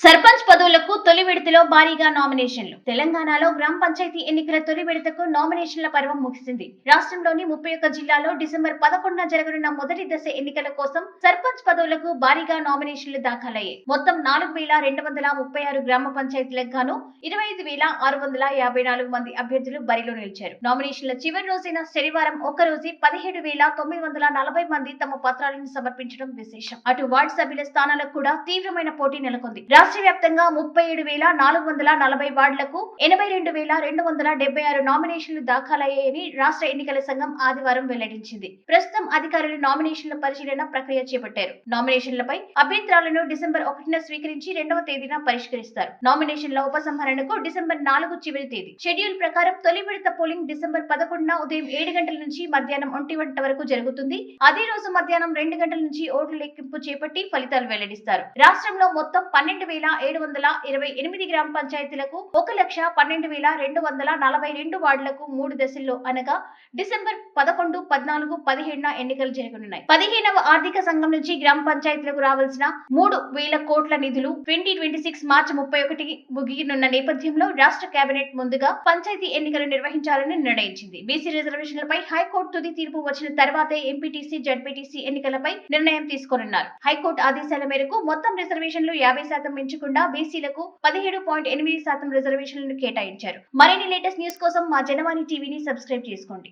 సర్పంచ్ పదవులకు తొలి విడతలో భారీగా నామినేషన్లు. తెలంగాణలో గ్రామ పంచాయతీ ఎన్నికల తొలి విడతకు నామినేషన్ల పర్వం ముగిసింది. రాష్ట్రంలోని ముప్పై ఒక్క జిల్లాలో డిసెంబర్ పదకొండున జరగనున్న మొదటి దశ ఎన్నికల కోసం సర్పంచ్ పదవులకు భారీగా నామినేషన్లు దాఖలయ్యాయి. మొత్తం నాలుగు వేల రెండు వందల ముప్పై ఆరు గ్రామ పంచాయతీలకు గాను ఇరవై ఐదు వేల ఆరు వందల యాభై నాలుగు మంది అభ్యర్థులు బరిలో నిలిచారు. నామినేషన్ల చివరి రోజైన శనివారం ఒక్క రోజు పదిహేడు వేల తొమ్మిది వందల నలభై మంది తమ పత్రాలను సమర్పించడం విశేషం. అటు వార్డు సభ్యుల స్థానాలకు కూడా తీవ్రమైన పోటీ నెలకొంది. రాష్ట్ర వ్యాప్తంగా ముప్పై ఏడు వేల నాలుగు వందల నలభై వార్డులకు ఎనభై రెండు వేల రెండు వందల డెబ్బై ఆరు నామినేషన్లు దాఖలయ్యాయని రాష్ట్ర ఎన్నికల సంఘం ఆదివారం వెల్లడించింది. ప్రస్తుతం అధికారులు నామినేషన్ల పరిశీలన ప్రక్రియ చేపట్టారు. నామినేషన్లపై అభ్యంతరాలను డిసెంబర్ ఒకటిన స్వీకరించి రెండవ తేదీన పరిష్కరిస్తారు. నామినేషన్ల ఉపసంహరణకు డిసెంబర్ నాలుగు చివరి తేదీ. షెడ్యూల్ ప్రకారం తొలి విడత పోలింగ్ డిసెంబర్ పదకొండున ఉదయం ఏడు గంటల నుంచి మధ్యాహ్నం ఒంటి గంట వరకు జరుగుతుంది. అదే రోజు మధ్యాహ్నం రెండు గంటల నుంచి ఓట్ల లెక్కింపు చేపట్టి ఫలితాలు వెల్లడిస్తారు. రాష్ట్రంలో మొత్తం పన్నెండు వేల ఏడు వందల ఇరవై ఎనిమిది గ్రామ పంచాయతీలకు ఒక లక్ష పన్నెండు వేల రెండు వందల నలభై రెండు వార్డులకు మూడు దశల్లో అనగా డిసెంబర్ పదకొండు పద్నాలుగు పదిహేడున ఎన్నికలు జరగనున్నాయి. పదిహేనవ ఆర్థిక సంఘం నుంచి గ్రామ పంచాయతీలకు రావాల్సిన మూడు వేల కోట్ల నిధులు ట్వంటీ ట్వంటీ సిక్స్ మార్చి ముప్పై ఒకటి ముగియనున్న నేపథ్యంలో రాష్ట్ర కేబినెట్ ముందుగా పంచాయతీ ఎన్నికలు నిర్వహించాలని నిర్ణయించింది. బీసీ రిజర్వేషన్లపై హైకోర్టు తుది తీర్పు వచ్చిన తర్వాతే ఎంపీటీసీ జడ్పీటీసీ ఎన్నికలపై నిర్ణయం తీసుకోనున్నారు. హైకోర్టు ఆదేశాల మేరకు మొత్తం రిజర్వేషన్లు యాభై శాతం పెంచకుండా బీసీలకు పదిహేడు పాయింట్ ఎనిమిది శాతం రిజర్వేషన్లను కేటాయించారు. మరిన్ని లేటెస్ట్ న్యూస్ కోసం మా జనవాణి టీవీని సబ్స్క్రైబ్ చేసుకోండి.